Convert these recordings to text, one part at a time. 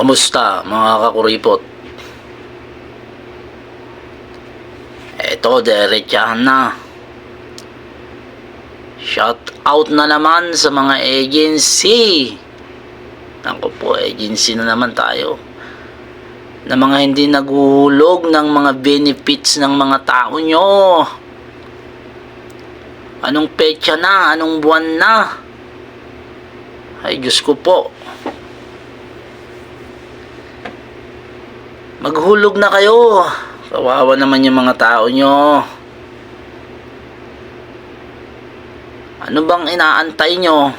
Kamusta mga kakuripot? Eto, diretsahan na. Shout out na naman sa mga agency. Ako po, agency na naman tayo. Na mga hindi naghuhulog ng mga benefits ng mga tao nyo. Anong petsa na? Anong buwan na? Ay, Diyos ko po. Maghulog na kayo. Kawawa naman yung mga tao nyo. Ano bang inaantay nyo?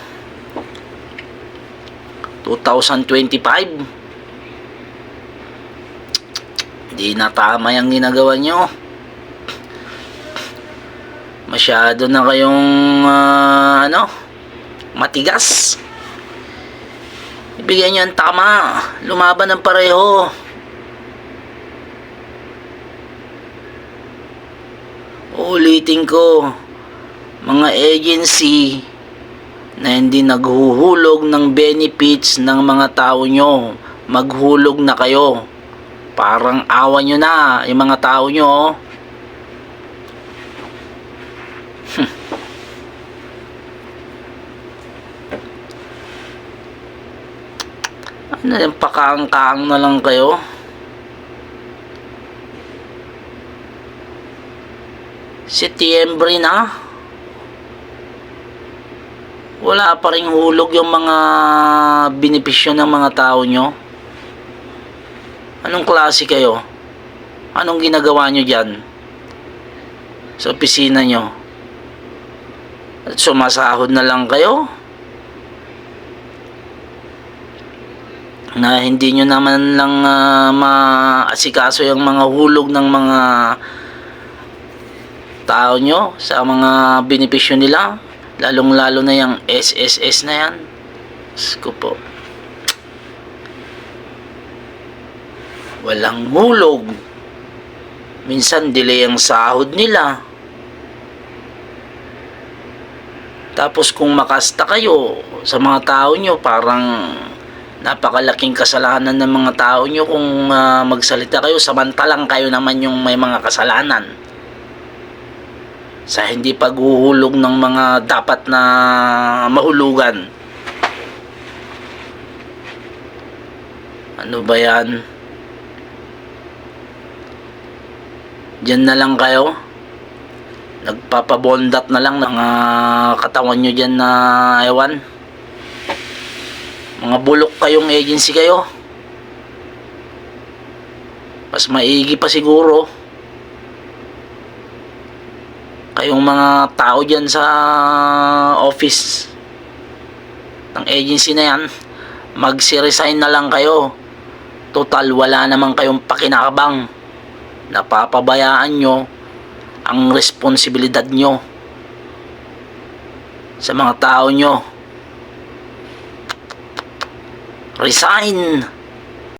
2025? Hindi na tama yung ginagawa nyo. Masyado na kayong ah, ano, matigas. Ibigay nyo ang tama. Lumaban ng pareho. Ulitin ko, mga agency na hindi naghuhulog ng benefits ng mga tao nyo, maghulog na kayo. Parang awa nyo na, yung mga tao nyo. Hmm. Ano yung pakaang-kaang na lang kayo? Setyembre na. Wala pa rin hulog yung mga benepisyo ng mga tao nyo. Anong klase kayo? Anong ginagawa nyo dyan? Sa opisina nyo? At sumasahod na lang kayo? Na hindi nyo naman lang ah, maasikaso yung mga hulog ng mga tao nyo sa mga benepisyo nila lalong lalo na yung SSS na yan. Diyos ko po. Walang hulog. Minsan delay ang sahod nila. Tapos kung makasta kayo sa mga tao nyo parang napakalaking kasalanan ng mga tao nyo kung ah, magsalita kayo samantalang kayo naman yung may mga kasalanan sa hindi paghuhulog ng mga dapat na mahulugan. Ano ba yan? Diyan na lang kayo. Nagpapabondat na lang ng katawan nyo dyan na ewan. Mga bulok kayong agency kayo. Mas maigi pa siguro kayong mga tao dyan sa office ng agency na yan magsi-resign na lang kayo. Total wala naman kayong pakinakabang. Napapabayaan nyo ang responsibilidad nyo sa mga tao nyo. Resign